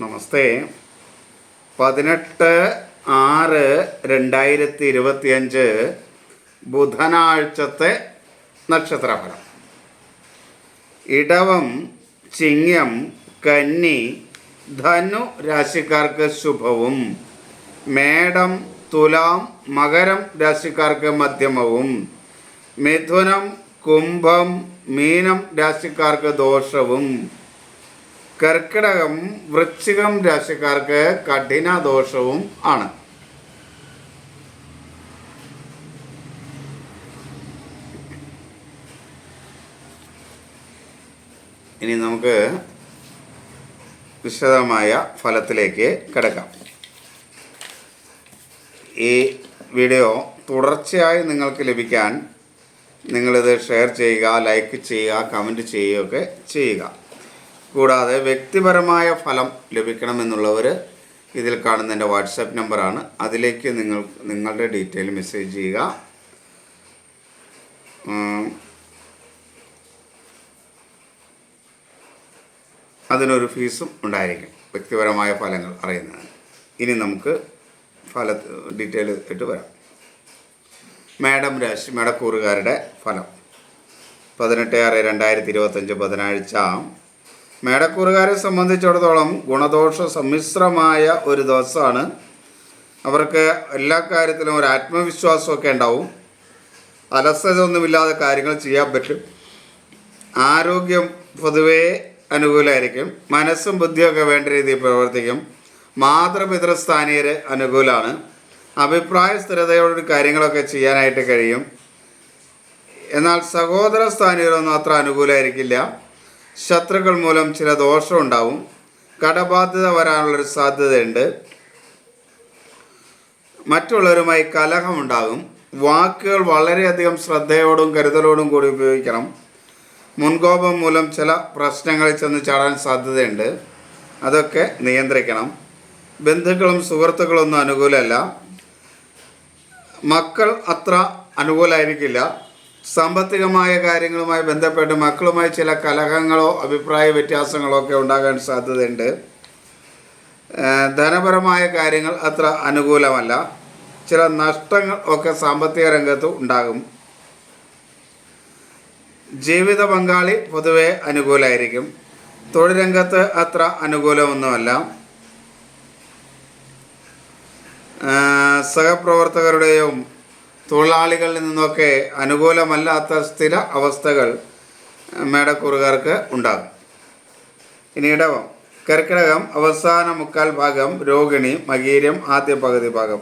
നമസ്തേ. പതിനെട്ട് ആറ് രണ്ടായിരത്തി ഇരുപത്തിയഞ്ച് ബുധനാഴ്ചത്തെ നക്ഷത്രഫലം. ഇടവം ചിങ്ങം കന്നി ധനു രാശിക്കാർക്ക് ശുഭവും മേടം തുലാം മകരം രാശിക്കാർക്ക് മധ്യമവും മിഥുനം കുംഭം മീനം രാശിക്കാർക്ക് ദോഷവും കർക്കിടകം വൃശ്ചികം രാശിക്കാർക്ക് കഠിന ദോഷവും ആണ്. ഇനി നമുക്ക് വിശദമായ ഫലത്തിലേക്ക് കിടക്കാം. ഈ വീഡിയോ തുടർച്ചയായി നിങ്ങൾക്ക് ലഭിക്കാൻ നിങ്ങളിത് ഷെയർ ചെയ്യുക ലൈക്ക് ചെയ്യുക കമന്റ് ചെയ്യുകയൊക്കെ ചെയ്യുക. കൂടാതെ വ്യക്തിപരമായ ഫലം ലഭിക്കണമെന്നുള്ളവർ ഇതിൽ കാണുന്ന എന്റെ വാട്സപ്പ് നമ്പറാണ്. അതിലേക്ക് നിങ്ങൾ നിങ്ങളുടെ ഡീറ്റെയിൽ മെസ്സേജ് ചെയ്യുക. അതിനൊരു ഫീസും ഉണ്ടായിരിക്കും വ്യക്തിപരമായ ഫലങ്ങൾ അറിയുന്നതിന്. ഇനി നമുക്ക് ഫല ഡീറ്റെയിൽ ഇട്ട് വരാം. മേഡം രാശി മേടക്കൂറുകാരുടെ ഫലം. പതിനെട്ട് ആറ് രണ്ടായിരത്തി ഇരുപത്തഞ്ച് ബുധനാഴ്ച മേടക്കൂറുകാരെ സംബന്ധിച്ചിടത്തോളം ഗുണദോഷ സമ്മിശ്രമായ ഒരു ദിവസമാണ്. അവർക്ക് എല്ലാ കാര്യത്തിലും ഒരു ആത്മവിശ്വാസമൊക്കെ ഉണ്ടാവും. അലസതയൊന്നുമില്ലാതെ കാര്യങ്ങൾ ചെയ്യാൻ പറ്റും. ആരോഗ്യം പൊതുവേ അനുകൂലമായിരിക്കും. മനസ്സും ബുദ്ധിയൊക്കെ വേണ്ട രീതിയിൽ പ്രവർത്തിക്കും. മാതൃപിതൃസ്ഥാനീയർ അനുകൂലമാണ്. അഭിപ്രായ സ്ഥിരതയോട് കാര്യങ്ങളൊക്കെ ചെയ്യാനായിട്ട് കഴിയും. എന്നാൽ സഹോദര സ്ഥാനീയരൊന്നും അത്ര അനുകൂലമായിരിക്കില്ല. ശത്രുക്കൾ മൂലം ചില ദോഷം ഉണ്ടാവും. കടബാധ്യത വരാനുള്ളൊരു സാധ്യതയുണ്ട്. മറ്റുള്ളവരുമായി കലഹമുണ്ടാകും വാക്കുകൾ വളരെയധികം ശ്രദ്ധയോടും കരുതലോടും കൂടി ഉപയോഗിക്കണം. മുൻകോപം മൂലം ചില പ്രശ്നങ്ങളിൽ ചെന്ന് ചാടാൻ സാധ്യതയുണ്ട്. അതൊക്കെ നിയന്ത്രിക്കണം. ബന്ധുക്കളും സുഹൃത്തുക്കളൊന്നും അനുകൂലമല്ല. മക്കൾ അത്ര അനുകൂലമായിരിക്കില്ല സാമ്പത്തികമായ കാര്യങ്ങളുമായി ബന്ധപ്പെട്ട് മക്കളുമായി ചില കലഹങ്ങളോ അഭിപ്രായ വ്യത്യാസങ്ങളോ ഒക്കെ ഉണ്ടാകാൻ സാധ്യതയുണ്ട്. ധനപരമായ കാര്യങ്ങൾ അത്ര അനുകൂലമല്ല. ചില നഷ്ടങ്ങൾ ഒക്കെ സാമ്പത്തിക രംഗത്ത് ഉണ്ടാകും. ജീവിത പങ്കാളി പൊതുവെ അനുകൂലമായിരിക്കും തൊഴിൽ രംഗത്ത് അത്ര അനുകൂലമൊന്നുമല്ല. സഹപ്രവർത്തകരുടെയും തൊഴിലാളികളിൽ നിന്നൊക്കെ അനുകൂലമല്ലാത്ത സ്ഥിര അവസ്ഥകൾ മേടക്കൂറുകാർക്ക് ഉണ്ടാകും. ഇനി ഇടവം. കർക്കിടകം അവസാന മുക്കാൽ ഭാഗം രോഹിണി മകീരം ആദ്യ പകുതി ഭാഗം.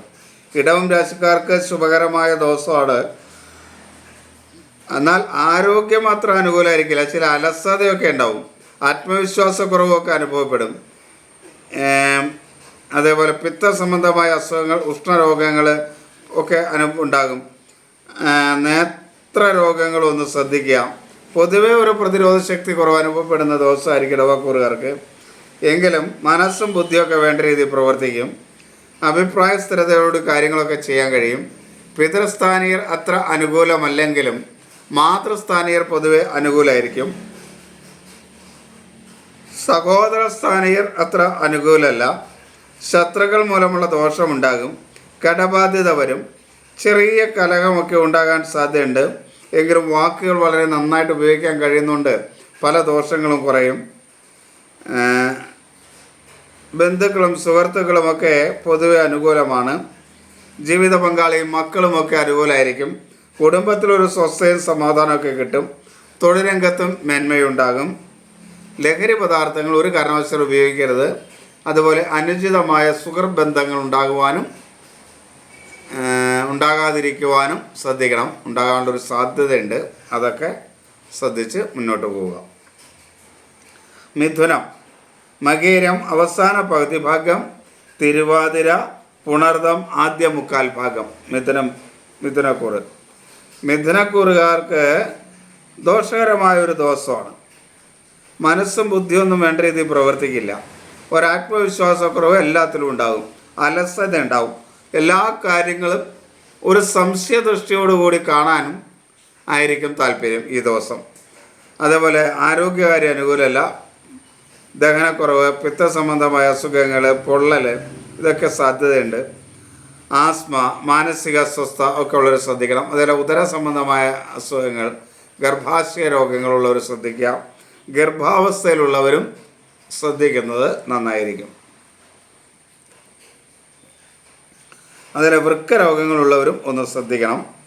ഇടവം രാശിക്കാർക്ക് ശുഭകരമായ ദിവസമാണ്. എന്നാൽ ആരോഗ്യം അത്ര അനുകൂലമായിരിക്കില്ല. ചില അലസതയൊക്കെ ഉണ്ടാവും. ആത്മവിശ്വാസക്കുറവൊക്കെ അനുഭവപ്പെടും. അതേപോലെ പിത്ത സംബന്ധമായ അസുഖങ്ങൾ ഉഷ്ണരോഗങ്ങൾ ഒക്കെ അനു ഉണ്ടാകും. നേത്ര രോഗങ്ങളൊന്ന് ശ്രദ്ധിക്കുക. പൊതുവേ ഒരു പ്രതിരോധ ശക്തി കുറവ് അനുഭവപ്പെടുന്ന ദിവസമായിരിക്കും ഇടവക്കൂറുകാർക്ക് എങ്കിലും മനസ്സും ബുദ്ധിയൊക്കെ വേണ്ട രീതിയിൽ പ്രവർത്തിക്കും. അഭിപ്രായ സ്ഥിരതയോട് കാര്യങ്ങളൊക്കെ ചെയ്യാൻ കഴിയും. പിതൃസ്ഥാനീയർ അത്ര അനുകൂലമല്ലെങ്കിലും മാതൃസ്ഥാനീയർ പൊതുവെ അനുകൂലമായിരിക്കും സഹോദര സ്ഥാനീയർ അത്ര അനുകൂലമല്ല. ശത്രുക്കൾ മൂലമുള്ള ദോഷമുണ്ടാകും. കടബാധ്യത വരും. ചെറിയ കലഹമൊക്കെ ഉണ്ടാകാൻ സാധ്യതയുണ്ട്. എങ്കിലും വാക്കുകൾ വളരെ നന്നായിട്ട് ഉപയോഗിക്കാൻ കഴിയുന്നുണ്ട്. പല ദോഷങ്ങളും കുറയും. ബന്ധുക്കളും സുഹൃത്തുക്കളുമൊക്കെ പൊതുവെ അനുകൂലമാണ്. ജീവിത പങ്കാളിയും മക്കളുമൊക്കെ അനുകൂലമായിരിക്കും കുടുംബത്തിലൊരു സ്വസ്ഥയും സമാധാനമൊക്കെ കിട്ടും. തൊഴിലംഗത്തും മേന്മയുണ്ടാകും. ലഹരി പദാർത്ഥങ്ങൾ ഒരു കാരണവശാലും ഉപയോഗിക്കരുത്. അതുപോലെ അനുചിതമായ സുഹൃബന്ധങ്ങൾ ഉണ്ടാകുവാനും ഉണ്ടാകാതിരിക്കുവാനും ശ്രദ്ധിക്കണം. ഉണ്ടാകാനുള്ളൊരു സാധ്യതയുണ്ട്. അതൊക്കെ ശ്രദ്ധിച്ച് മുന്നോട്ട് പോവുക. മിഥുനം. മകേരം അവസാന പകുതി ഭാഗം തിരുവാതിര പുണർദം ആദ്യ മുക്കാൽ ഭാഗം. മിഥുനം മിഥുനക്കൂറ്. മിഥുനക്കൂറുകാർക്ക് ദോഷകരമായ ഒരു ദോഷമാണ് മനസ്സും ബുദ്ധിയൊന്നും വേണ്ട രീതിയിൽ പ്രവർത്തിക്കില്ല. ഒരാത്മവിശ്വാസക്കുറവ് എല്ലാത്തിലും ഉണ്ടാകും. അലസത ഉണ്ടാവും എല്ലാ കാര്യങ്ങളും ഒരു സംശയദൃഷ്ടിയോടുകൂടി കാണാനും ആയിരിക്കും താല്പര്യം ഈ ദിവസം. അതേപോലെ ആരോഗ്യകാര്യ അനുകൂലമല്ല. ദഹനക്കുറവ് പിത്ത സംബന്ധമായ അസുഖങ്ങൾ പൊള്ളൽ ഇതൊക്കെ സാധ്യതയുണ്ട്. ആസ്മ മാനസിക അസ്വസ്ഥ ഒക്കെ ഉള്ളവർ ശ്രദ്ധിക്കണം. അതേപോലെ ഉദര സംബന്ധമായ അസുഖങ്ങൾ ഗർഭാശയ രോഗങ്ങളുള്ളവർ ശ്രദ്ധിക്കുക. ഗർഭാവസ്ഥയിലുള്ളവരും ശ്രദ്ധിക്കുന്നത് നന്നായിരിക്കും. അതുപോലെ വൃക്ക രോഗങ്ങളുള്ളവരും ഒന്ന് ശ്രദ്ധിക്കണം.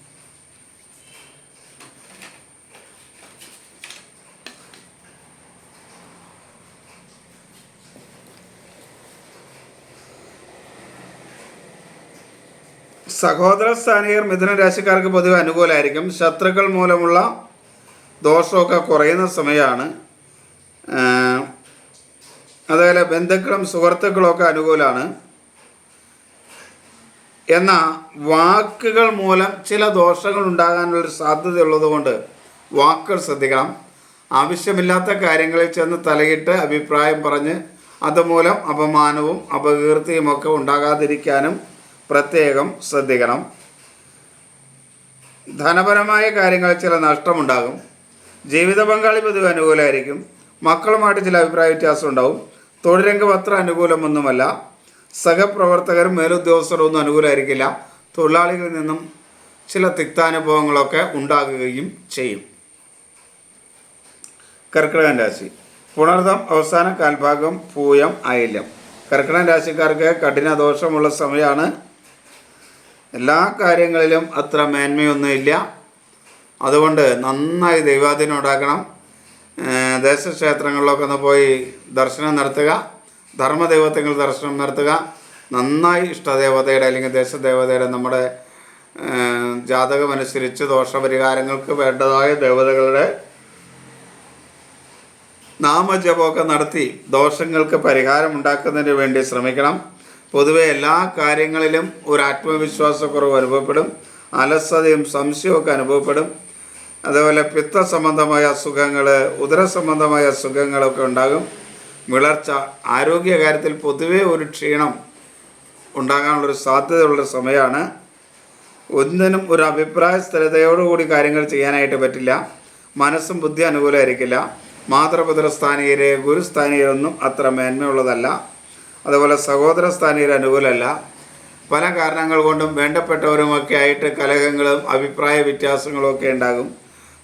സഹോദര സ്ഥാനികർ മിഥുന രാശിക്കാർക്ക് പൊതുവെ അനുകൂലമായിരിക്കും. ശത്രുക്കൾ മൂലമുള്ള ദോഷമൊക്കെ കുറയുന്ന സമയമാണ്. അതുപോലെ ബന്ധുക്കളും സുഹൃത്തുക്കളും ഒക്കെ അനുകൂലമാണ്. എന്നാൽ വാക്കുകൾ മൂലം ചില ദോഷങ്ങൾ ഉണ്ടാകാനുള്ളൊരു സാധ്യത ഉള്ളതുകൊണ്ട് വാക്കുകൾ ശ്രദ്ധിക്കണം. ആവശ്യമില്ലാത്ത കാര്യങ്ങളിൽ ചെന്ന് തലയിട്ട് അഭിപ്രായം പറഞ്ഞ് അതുമൂലം അപമാനവും അപകീർത്തിയും ഒക്കെ ഉണ്ടാകാതിരിക്കാനും പ്രത്യേകം ശ്രദ്ധിക്കണം. ധനപരമായ കാര്യങ്ങളിൽ ചില നഷ്ടമുണ്ടാകും. ജീവിത പങ്കാളി പൊതുവെ അനുകൂലമായിരിക്കും. മക്കളുമായിട്ട് ചില അഭിപ്രായ വ്യത്യാസം ഉണ്ടാവും തൊഴിലംഗം അത്ര അനുകൂലമൊന്നുമല്ല. സഹപ്രവർത്തകരും മേലുദ്യോഗസ്ഥരും ഒന്നും അനുകൂലമായിരിക്കില്ല. തൊഴിലാളികളിൽ നിന്നും ചില തിക്താനുഭവങ്ങളൊക്കെ ഉണ്ടാകുകയും ചെയ്യും. കർക്കിടകൻ രാശി. പുണർദം അവസാന കാൽഭാഗം പൂയം ആയില്യം കർക്കിടകൻ രാശിക്കാർക്ക് കഠിന ദോഷമുള്ള സമയമാണ്. എല്ലാ കാര്യങ്ങളിലും അത്ര മേന്മയൊന്നുമില്ല അതുകൊണ്ട് നന്നായി ദൈവാധീനം ഉണ്ടാക്കണം. ദേശക്ഷേത്രങ്ങളിലൊക്കെ ഒന്ന് പോയി ദർശനം നടത്തുക. ധർമ്മദൈവത്തങ്ങൾ ദർശനം നടത്തുക. നന്നായി ഇഷ്ടദേവതയുടെ അല്ലെങ്കിൽ ദേശദേവതയുടെ നമ്മുടെ ജാതകമനുസരിച്ച് ദോഷപരിഹാരങ്ങൾക്ക് വേണ്ടതായ ദേവതകളുടെ നാമജപമൊക്കെ നടത്തി ദോഷങ്ങൾക്ക് പരിഹാരം ഉണ്ടാക്കുന്നതിന് വേണ്ടി ശ്രമിക്കണം. പൊതുവെ എല്ലാ കാര്യങ്ങളിലും ഒരു ആത്മവിശ്വാസക്കുറവ് അനുഭവപ്പെടും. അലസതയും സംശയമൊക്കെ അനുഭവപ്പെടും. അതുപോലെ പിത്ത സംബന്ധമായ അസുഖങ്ങൾ ഉദര സംബന്ധമായ അസുഖങ്ങളൊക്കെ ഉണ്ടാകും. വിളർച്ച ആരോഗ്യകാര്യത്തിൽ പൊതുവെ ഒരു ക്ഷീണം ഉണ്ടാകാനുള്ളൊരു സാധ്യതയുള്ള സമയമാണ്. ഒന്നിനും ഒരു അഭിപ്രായ സ്ഥിരതയോടുകൂടി കാര്യങ്ങൾ ചെയ്യാനായിട്ട് പറ്റില്ല. മനസ്സും ബുദ്ധി അനുകൂലമായിരിക്കില്ല. മാതൃപുത്ര സ്ഥാനീയരെ ഗുരുസ്ഥാനീയരൊന്നും അത്ര മേന്മയുള്ളതല്ല. അതുപോലെ സഹോദര സ്ഥാനീയർ അനുകൂലമല്ല. പല കാരണങ്ങൾ കൊണ്ടും വേണ്ടപ്പെട്ടവരുമൊക്കെ ആയിട്ട് കലഹങ്ങളും അഭിപ്രായ വ്യത്യാസങ്ങളും ഒക്കെ ഉണ്ടാകും.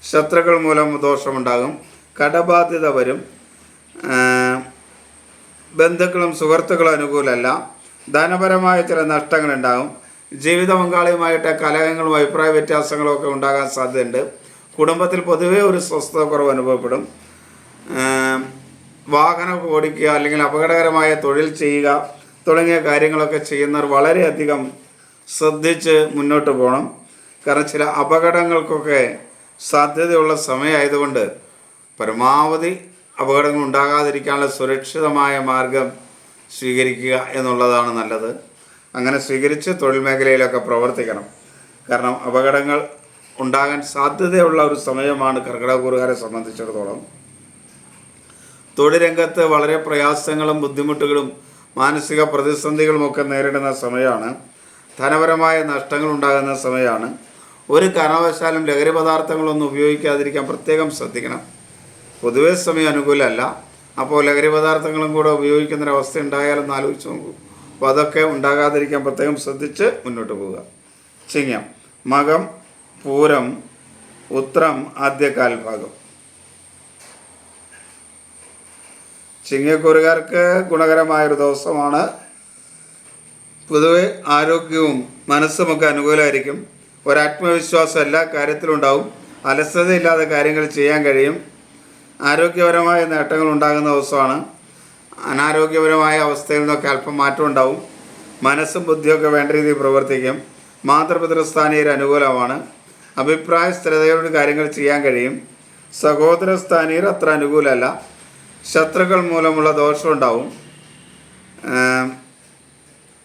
ശത്രുക്കൾ മൂലം ദോഷമുണ്ടാകും. കടബാധ്യത വരും. ബന്ധുക്കളും സുഹൃത്തുക്കളും അനുകൂലമല്ല. ധനപരമായ ചില നഷ്ടങ്ങളുണ്ടാകും. ജീവിത പങ്കാളിയുമായിട്ട് കലഹങ്ങളും അഭിപ്രായ വ്യത്യാസങ്ങളും ഒക്കെ ഉണ്ടാകാൻ സാധ്യതയുണ്ട്. കുടുംബത്തിൽ പൊതുവേ ഒരു സ്വസ്ഥത കുറവ് അനുഭവപ്പെടും വാഹനം ഓടിക്കുക അല്ലെങ്കിൽ അപകടകരമായ തൊഴിൽ ചെയ്യുക തുടങ്ങിയ കാര്യങ്ങളൊക്കെ ചെയ്യുന്നവർ വളരെയധികം ശ്രദ്ധിച്ച് മുന്നോട്ട് പോകണം. കാരണം ചില അപകടങ്ങൾക്കൊക്കെ സാധ്യതയുള്ള സമയമായതുകൊണ്ട് പരമാവധി അപകടങ്ങൾ ഉണ്ടാകാതിരിക്കാനുള്ള സുരക്ഷിതമായ മാർഗം സ്വീകരിക്കുക എന്നുള്ളതാണ് നല്ലത്. അങ്ങനെ സ്വീകരിച്ച് തൊഴിൽ മേഖലയിലൊക്കെ പ്രവർത്തിക്കണം. കാരണം അപകടങ്ങൾ ഉണ്ടാകാൻ സാധ്യതയുള്ള ഒരു സമയമാണ് കർക്കിടകൂറുകാരെ സംബന്ധിച്ചിടത്തോളം. തൊഴിൽ രംഗത്ത് വളരെ പ്രയാസങ്ങളും ബുദ്ധിമുട്ടുകളും മാനസിക പ്രതിസന്ധികളും ഒക്കെ നേരിടുന്ന സമയമാണ്. ധനപരമായ നഷ്ടങ്ങൾ ഉണ്ടാകുന്ന സമയമാണ്. ഒരു കാരണവശാലും ലഹരി പദാർത്ഥങ്ങളൊന്നും ഉപയോഗിക്കാതിരിക്കാൻ പ്രത്യേകം ശ്രദ്ധിക്കണം. പൊതുവേ സമയം അനുകൂലമല്ല. അപ്പോൾ ലഹരി പദാർത്ഥങ്ങളും കൂടെ ഉപയോഗിക്കുന്നൊരവസ്ഥ ഉണ്ടായാലൊന്ന് ആലോചിച്ച് നോക്കൂ. അപ്പോൾ അതൊക്കെ ഉണ്ടാകാതിരിക്കാൻ പ്രത്യേകം ശ്രദ്ധിച്ച് മുന്നോട്ട് പോവുക. ചിങ്ങം മകം പൂരം ഉത്രം ആദ്യ കാൽഭാഗം ചിങ്ങക്കൂറുകാർക്ക് ഗുണകരമായൊരു ദിവസമാണ്. പൊതുവെ ആരോഗ്യവും മനസ്സുമൊക്കെ അനുകൂലമായിരിക്കും. ഒരാത്മവിശ്വാസം എല്ലാ കാര്യത്തിലും ഉണ്ടാവും. അലസതയില്ലാതെ കാര്യങ്ങൾ ചെയ്യാൻ കഴിയും. ആരോഗ്യപരമായ നേട്ടങ്ങൾ ഉണ്ടാകുന്ന ദിവസമാണ്. അനാരോഗ്യപരമായ അവസ്ഥയിൽ നിന്നൊക്കെ അല്പം മാറ്റം ഉണ്ടാവും. മനസ്സും ബുദ്ധിയൊക്കെ വേണ്ട രീതിയിൽ പ്രവർത്തിക്കും. മാതൃപിതൃസ്ഥാനീയർ അനുകൂലമാണ്. അഭിപ്രായ സ്ഥിരതയോട് കാര്യങ്ങൾ ചെയ്യാൻ കഴിയും. സഹോദര സ്ഥാനീയർ അത്ര അനുകൂലമല്ല. ശത്രുക്കൾ മൂലമുള്ള ദോഷം ഉണ്ടാവും.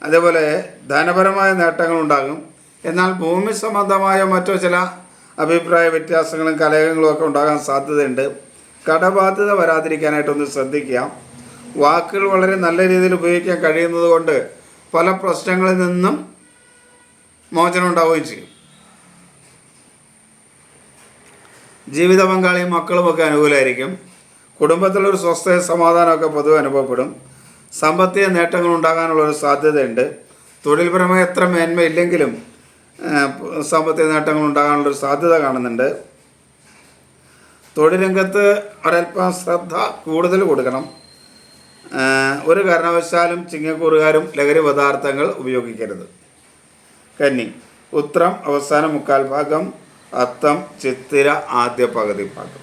അതേപോലെ ധനപരമായ നേട്ടങ്ങൾ ഉണ്ടാകും. എന്നാൽ ഭൂമി സംബന്ധമായ മറ്റു ചില അഭിപ്രായ വ്യത്യാസങ്ങളും കലഹങ്ങളും ഒക്കെ ഉണ്ടാകാൻ സാധ്യതയുണ്ട്. കടബാധ്യത വരാതിരിക്കാനായിട്ടൊന്ന് ശ്രദ്ധിക്കുക വാക്കുകൾ വളരെ നല്ല രീതിയിൽ ഉപയോഗിക്കാൻ കഴിയുന്നത് കൊണ്ട് പല പ്രശ്നങ്ങളിൽ നിന്നും മോചനം ഉണ്ടാവുകയും ചെയ്യും. ജീവിത പങ്കാളിയും മക്കളുമൊക്കെ അനുകൂലമായിരിക്കും. കുടുംബത്തിലൊരു സ്വസ്ഥ സമാധാനമൊക്കെ പൊതുവെ അനുഭവപ്പെടും. സാമ്പത്തിക നേട്ടങ്ങൾ ഉണ്ടാകാനുള്ള ഒരു സാധ്യതയുണ്ട്. തൊഴിൽപരമായ എത്ര മേന്മയില്ലെങ്കിലും സാമ്പത്തിക നേട്ടങ്ങൾ ഉണ്ടാകാനുള്ളൊരു സാധ്യത കാണുന്നുണ്ട്. തൊഴിൽ രംഗത്ത് ഒരല്പം ശ്രദ്ധ കൂടുതൽ കൊടുക്കണം. ഒരു കാരണവശാലും ചിങ്ങക്കൂറുകാരും ലഹരി പദാർത്ഥങ്ങൾ ഉപയോഗിക്കരുത്. കന്നി ഉത്രം അവസാന മുക്കാൽ ഭാഗം അത്തം ചിത്തിര ആദ്യ പകുതി ഭാഗം.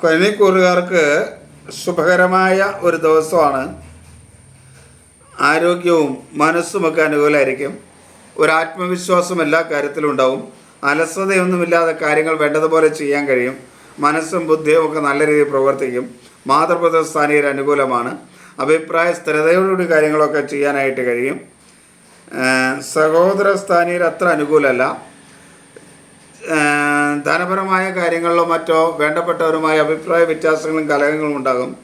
കന്നിക്കൂറുകാർക്ക് ശുഭകരമായ ഒരു ദിവസമാണ്. ആരോഗ്യവും മനസ്സുമൊക്കെ അനുകൂലമായിരിക്കും ഒരു ആത്മവിശ്വാസം എല്ലാ കാര്യത്തിലും ഉണ്ടാവും. അലസതയൊന്നുമില്ലാതെ കാര്യങ്ങൾ വേണ്ടതുപോലെ ചെയ്യാൻ കഴിയും. മനസ്സും ബുദ്ധിയും ഒക്കെ നല്ല രീതിയിൽ പ്രവർത്തിക്കും. മാതൃപ്രദ സ്ഥാനീയർ അനുകൂലമാണ്. അഭിപ്രായ സ്ഥിരതയോടുകൂടി കാര്യങ്ങളൊക്കെ ചെയ്യാനായിട്ട് കഴിയും. സഹോദര സ്ഥാനീയർ അത്ര അനുകൂലമല്ല. ധനപരമായ കാര്യങ്ങളിലോ മറ്റോ വേണ്ടപ്പെട്ടവരുമായ അഭിപ്രായ വ്യത്യാസങ്ങളും കലഹങ്ങളും ഉണ്ടാകും.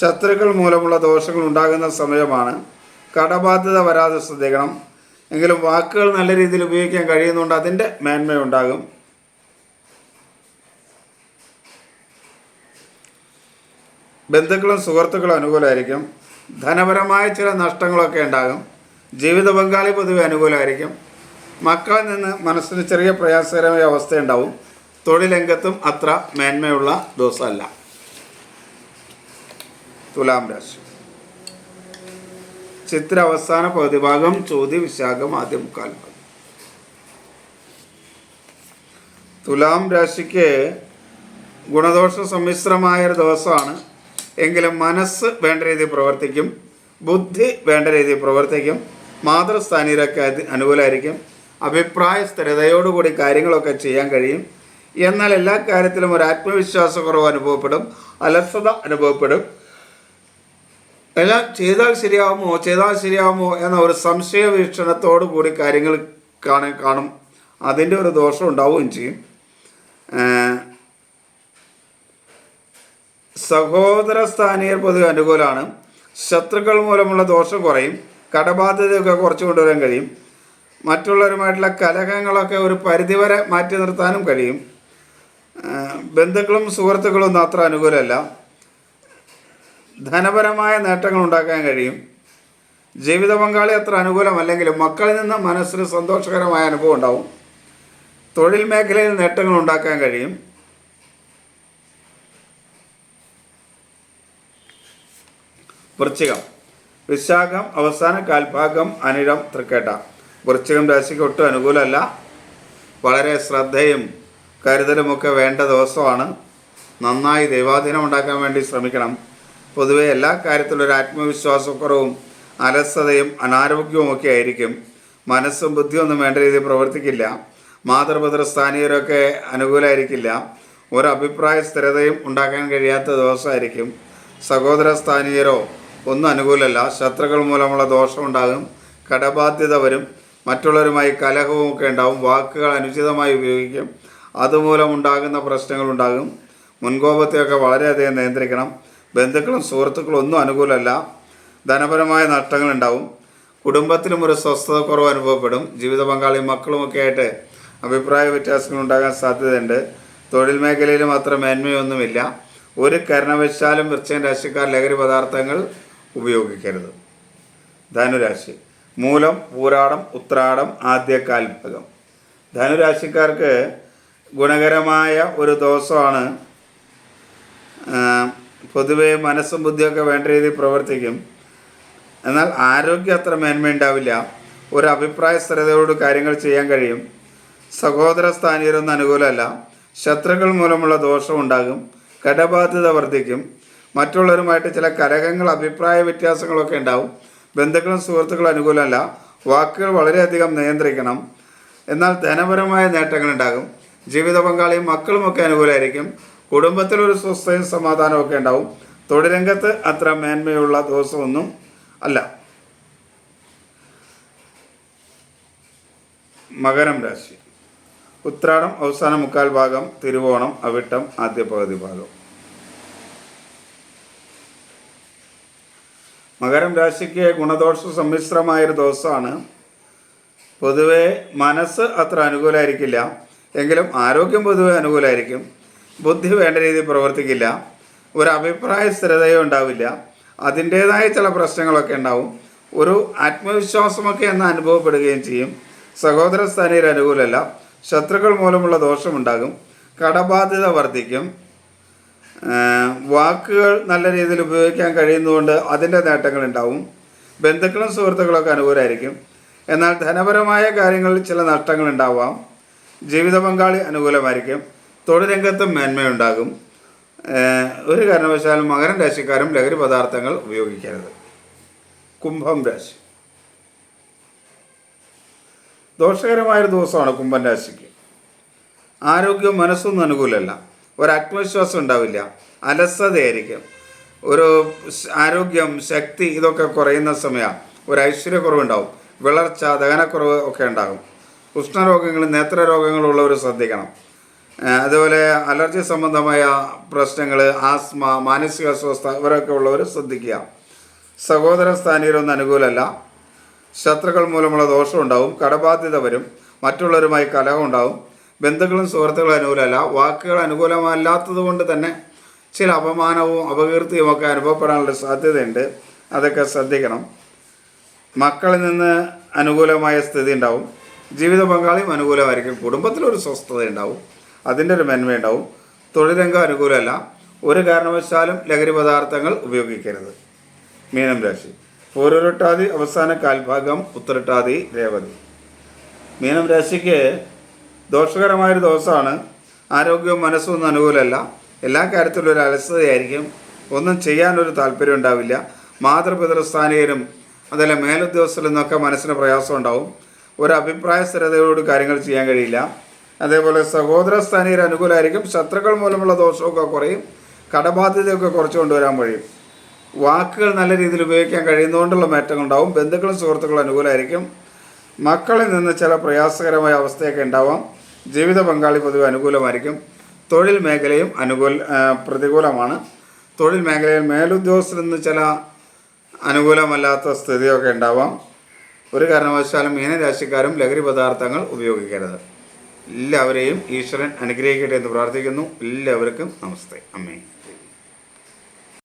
ശത്രുക്കൾ മൂലമുള്ള ദോഷങ്ങൾ ഉണ്ടാകുന്ന സമയമാണ്. കടബാധ്യത വരാതെ ശ്രദ്ധിക്കണം. എങ്കിലും വാക്കുകൾ നല്ല രീതിയിൽ ഉപയോഗിക്കാൻ കഴിയുന്നുണ്ട് അതിന്റെ മേന്മയുണ്ടാകും ബന്ധുക്കളും സുഹൃത്തുക്കളും അനുകൂലമായിരിക്കും. ധനപരമായ ചില നഷ്ടങ്ങളൊക്കെ ഉണ്ടാകും. ജീവിത പങ്കാളി പൊതുവെ അനുകൂലമായിരിക്കും. മക്കളിൽ നിന്ന് മനസ്സിന് ചെറിയ പ്രയാസകരമായ അവസ്ഥയുണ്ടാവും. തൊഴിലംഗത്തും അത്ര മേന്മയുള്ള ദിവസമല്ല. തുലാം രാശി. ചിത്ര അവസാന പകുതി ഭാഗം ചോദ്യ വിശാഖം ആദ്യ മുക്കാൽ തുലാം രാശിക്ക് ഗുണദോഷ സമ്മിശ്രമായ ഒരു ദിവസമാണ്. എങ്കിലും മനസ്സ് വേണ്ട രീതിയിൽ പ്രവർത്തിക്കും. ബുദ്ധി വേണ്ട രീതിയിൽ പ്രവർത്തിക്കും. മാതൃസ്ഥാനീയരൊക്കെ അനുകൂലമായിരിക്കും അഭിപ്രായ സ്ഥിരതയോടുകൂടി കാര്യങ്ങളൊക്കെ ചെയ്യാൻ കഴിയും. എന്നാൽ എല്ലാ കാര്യത്തിലും ഒരു ആത്മവിശ്വാസക്കുറവ് അനുഭവപ്പെടും. അലസത അനുഭവപ്പെടും. എല്ലാം ചെയ്താൽ ശരിയാവുമോ ചെയ്താൽ ശരിയാവുമോ എന്ന ഒരു സംശയ വീക്ഷണത്തോടു കൂടി കാര്യങ്ങൾ കാണാൻ കാണും. അതിന്റെ ഒരു ദോഷം ഉണ്ടാവുകയും ചെയ്യും. സഹോദര സ്ഥാനീയർ പൊതുവെ അനുകൂലമാണ് ശത്രുക്കൾ മൂലമുള്ള ദോഷം കുറയും. കടബാധ്യതയൊക്കെ കുറച്ച് കൊണ്ടുവരാൻ കഴിയും. മറ്റുള്ളവരുമായിട്ടുള്ള കലഹങ്ങളൊക്കെ ഒരു പരിധിവരെ മാറ്റി നിർത്താനും കഴിയും. ബന്ധുക്കളും സുഹൃത്തുക്കളും ഒന്നും അത്ര അനുകൂലമല്ല. ധനപരമായ നേട്ടങ്ങൾ ഉണ്ടാക്കാൻ കഴിയും. ജീവിത പങ്കാളി അത്ര അനുകൂലമല്ലെങ്കിലും മക്കളിൽ നിന്ന് മനസ്സിന് സന്തോഷകരമായ അനുഭവം ഉണ്ടാവും. തൊഴിൽ മേഖലയിൽ നേട്ടങ്ങൾ ഉണ്ടാക്കാൻ കഴിയും. വൃശ്ചികം. വിശാഖം അവസാന കാൽഭാഗം അനിഴം തൃക്കേട്ട. വൃശ്ചികം രാശിക്ക് ഒട്ടും അനുകൂലമല്ല. വളരെ ശ്രദ്ധയും കരുതലുമൊക്കെ വേണ്ട ദിവസമാണ്. നന്നായി ദൈവാധീനം ഉണ്ടാക്കാൻ വേണ്ടി ശ്രമിക്കണം. പൊതുവെ എല്ലാ കാര്യത്തിലും ഒരു ആത്മവിശ്വാസക്കുറവും അലസതയും അനാരോഗ്യവും ഒക്കെ ആയിരിക്കും. മനസ്സും ബുദ്ധിയും ഒന്നും വേണ്ട രീതിയിൽ പ്രവർത്തിക്കില്ല. മാതൃപുത്ര സ്ഥാനീയരൊക്കെ അനുകൂലമായിരിക്കില്ല ഒരഭിപ്രായ സ്ഥിരതയും ഉണ്ടാക്കാൻ കഴിയാത്ത ദിവസമായിരിക്കും സഹോദര സ്ഥാനീയരോ ഒന്നും അനുകൂലമല്ല ശത്രുക്കൾ മൂലമുള്ള ദോഷമുണ്ടാകും കടബാധ്യത വരും. മറ്റുള്ളവരുമായി കലഹവും ഒക്കെ ഉണ്ടാകും വാക്കുകൾ അനുചിതമായി ഉപയോഗിക്കും. അതുമൂലം ഉണ്ടാകുന്ന പ്രശ്നങ്ങളുണ്ടാകും മുൻകോപത്തെയൊക്കെ വളരെയധികം നിയന്ത്രിക്കണം. ബന്ധുക്കളും സുഹൃത്തുക്കളും ഒന്നും അനുകൂലമല്ല. ധനപരമായ നഷ്ടങ്ങളുണ്ടാവും കുടുംബത്തിലും ഒരു സ്വസ്ഥത കുറവ് അനുഭവപ്പെടും. ജീവിത പങ്കാളി മക്കളുമൊക്കെ ആയിട്ട് അഭിപ്രായ വ്യത്യാസങ്ങൾ ഉണ്ടാകാൻ സാധ്യതയുണ്ട്. തൊഴിൽ മേഖലയിൽ മാത്രം മേന്മയൊന്നുമില്ല. ഒരു കാരണവശാലും വൃശ്ചിക രാശിക്കാർ ലഹരി പദാർത്ഥങ്ങൾ ഉപയോഗിക്കരുത്. ധനുരാശി. മൂലം പൂരാടം ഉത്രാടം ആദ്യ കാൽഭകം ധനുരാശിക്കാർക്ക് ഗുണകരമായ ഒരു ദിവസമാണ് പൊതുവെ മനസ്സും ബുദ്ധിയൊക്കെ വേണ്ട രീതിയിൽ പ്രവർത്തിക്കും. എന്നാൽ ആരോഗ്യം അത്ര മേന്മയുണ്ടാവില്ല. ഒരു അഭിപ്രായ സ്ഥിരതയോട് കാര്യങ്ങൾ ചെയ്യാൻ കഴിയും. സഹോദര സ്ഥാനീയരൊന്നും അനുകൂലമല്ല. ശത്രുക്കൾ മൂലമുള്ള ദോഷം ഉണ്ടാകും. കടബാധ്യത വർദ്ധിക്കും. മറ്റുള്ളവരുമായിട്ട് ചില കരകങ്ങൾ അഭിപ്രായ വ്യത്യാസങ്ങളൊക്കെ ഉണ്ടാവും. ബന്ധുക്കളും സുഹൃത്തുക്കളും അനുകൂലമല്ല. വാക്കുകൾ വളരെയധികം നിയന്ത്രിക്കണം. എന്നാൽ ധനപരമായ നേട്ടങ്ങളുണ്ടാകും ജീവിത പങ്കാളിയും മക്കളുമൊക്കെ അനുകൂലമായിരിക്കും. കുടുംബത്തിലൊരു സ്വസ്ഥയും സമാധാനവും ഒക്കെ ഉണ്ടാവും. തൊഴിലംഗത്ത് അത്ര മേന്മയുള്ള ദിവസമൊന്നും അല്ല. മകരം രാശി. ഉത്രാടം അവസാന മുക്കാൽ ഭാഗം തിരുവോണം അവിട്ടം ആദ്യ പകുതി ഭാഗം. മകരം രാശിക്ക് ഗുണദോഷ സമ്മിശ്രമായൊരു ദിവസമാണ്. പൊതുവെ മനസ്സ് അത്ര അനുകൂലമായിരിക്കില്ല എങ്കിലും ആരോഗ്യം പൊതുവെ അനുകൂലമായിരിക്കും ബുദ്ധി വേണ്ട രീതിയിൽ പ്രവർത്തിക്കില്ല. ഒരു അഭിപ്രായ സ്ഥിരതയോ ഉണ്ടാവില്ല. അതിന്റേതായ ചില പ്രശ്നങ്ങളൊക്കെ ഉണ്ടാവും. ഒരു ആത്മവിശ്വാസമൊക്കെ എന്ന് അനുഭവപ്പെടുകയും ചെയ്യും. സഹോദര സ്ഥാനീയർ അനുകൂലമല്ല. ശത്രുക്കൾ മൂലമുള്ള ദോഷമുണ്ടാകും. കടബാധ്യത വർദ്ധിക്കും. വാക്കുകൾ നല്ല രീതിയിൽ ഉപയോഗിക്കാൻ കഴിയുന്നതുകൊണ്ട് അതിന്റെ നേട്ടങ്ങൾ നേട്ടങ്ങളുണ്ടാവും ബന്ധുക്കളും സുഹൃത്തുക്കളൊക്കെ അനുകൂലമായിരിക്കും. എന്നാൽ ധനപരമായ കാര്യങ്ങളിൽ ചില നഷ്ടങ്ങൾ ഉണ്ടാവാം. ജീവിത പങ്കാളി അനുകൂലമായിരിക്കും. തൊഴിൽ രംഗത്തും മേന്മയുണ്ടാകും ഒരു കാരണവശാലും മകരം രാശിക്കാരും ലഹരി പദാർത്ഥങ്ങൾ ഉപയോഗിക്കരുത്. കുംഭം രാശി. ദോഷകരമായൊരു ദിവസമാണ് കുംഭം രാശിക്ക്. ആരോഗ്യവും മനസ്സൊന്നും അനുകൂലമല്ല. ഒരു ആത്മവിശ്വാസം ഉണ്ടാവില്ല. അലസതയായിരിക്കും. ഒരു ആരോഗ്യം ശക്തി ഇതൊക്കെ കുറയുന്ന സമയമാണ് ഒരു ഐശ്വര്യക്കുറവുണ്ടാവും. വിളർച്ച ദഹനക്കുറവ് ഒക്കെ ഉണ്ടാകും. ഉഷ്ണരോഗങ്ങൾ നേത്രരോഗങ്ങളുള്ളവർ ശ്രദ്ധിക്കണം. അതുപോലെ അലർജി സംബന്ധമായ പ്രശ്നങ്ങൾ ആസ്മ മാനസിക അസ്വസ്ഥ ഇവരൊക്കെ ഉള്ളവർ ശ്രദ്ധിക്കുക. സഹോദര സ്ഥാനീയരൊന്നും അനുകൂലമല്ല. ശത്രുക്കൾ മൂലമുള്ള ദോഷം ഉണ്ടാവും കടബാധ്യത വരും മറ്റുള്ളവരുമായി കലഹം ഉണ്ടാവും. ബന്ധുക്കളും സുഹൃത്തുക്കളും അനുകൂലമല്ല. വാക്കുകൾ അനുകൂലമല്ലാത്തത് കൊണ്ട് തന്നെ ചില അപമാനവും അപകീർത്തിയും ഒക്കെ അനുഭവപ്പെടാനുള്ള സാധ്യതയുണ്ട്. അതൊക്കെ ശ്രദ്ധിക്കണം. മക്കളിൽ നിന്ന് അനുകൂലമായ സ്ഥിതി ഉണ്ടാവും. ജീവിത പങ്കാളിയും അനുകൂലമായിരിക്കും. കുടുംബത്തിലൊരു സ്വസ്ഥത ഉണ്ടാവും അതിന്റെ ഒരു മെന്മയുണ്ടാവും തൊഴിൽ അനുകൂലമല്ല. ഒരു കാരണവശാലും ലഹരി പദാർത്ഥങ്ങൾ ഉപയോഗിക്കരുത്. മീനം രാശി. പൂരൊരുട്ടാതി അവസാന കാൽഭാഗം ഉത്തരട്ടാതി രേവതി. മീനം രാശിക്ക് ദോഷകരമായൊരു ദിവസമാണ്. ആരോഗ്യവും മനസ്സും ഒന്നും അനുകൂലമല്ല. എല്ലാ കാര്യത്തിലും ഒരു അലസതയായിരിക്കും. ഒന്നും ചെയ്യാനൊരു താല്പര്യം ഉണ്ടാവില്ല. മാതൃപിതൃസ്ഥാനീയരും അതല്ല മേലുദ്യോഗസ്ഥരിൽ നിന്നൊക്കെ മനസ്സിന് പ്രയാസം ഉണ്ടാവും. ഒരു അഭിപ്രായ സ്ഥിരതയോട് കാര്യങ്ങൾ ചെയ്യാൻ കഴിയില്ല. അതേപോലെ സഹോദര സ്ഥാനീയർ അനുകൂലമായിരിക്കും ശത്രുക്കൾ മൂലമുള്ള ദോഷമൊക്കെ കുറയും. കടബാധ്യതയൊക്കെ കുറച്ച് കൊണ്ടുവരാൻ കഴിയും. വാക്കുകൾ നല്ല രീതിയിൽ ഉപയോഗിക്കാൻ കഴിയുന്നതുകൊണ്ടുള്ള മാറ്റങ്ങൾ ഉണ്ടാവും ബന്ധുക്കളും സുഹൃത്തുക്കളും അനുകൂലമായിരിക്കും മക്കളിൽ നിന്ന് ചില പ്രയാസകരമായ അവസ്ഥയൊക്കെ ഉണ്ടാവാം. ജീവിത പങ്കാളി പൊതുവെ അനുകൂലമായിരിക്കും. തൊഴിൽ മേഖലയും അനുകൂല പ്രതികൂലമാണ്. തൊഴിൽ മേഖലയിൽ മേലുദ്യോഗസ്ഥരിൽ നിന്ന് ചില അനുകൂലമല്ലാത്ത സ്ഥിതിയൊക്കെ ഉണ്ടാവാം. ഒരു കാരണവശാലും മീനരാശിക്കാരും ലഹരി പദാർത്ഥങ്ങൾ ഉപയോഗിക്കരുത്. എല്ലാവരെയും ഈശ്വരൻ അനുഗ്രഹിക്കട്ടെ എന്ന് പ്രാർത്ഥിക്കുന്നു. എല്ലാവർക്കും നമസ്തേ. അമ്മേ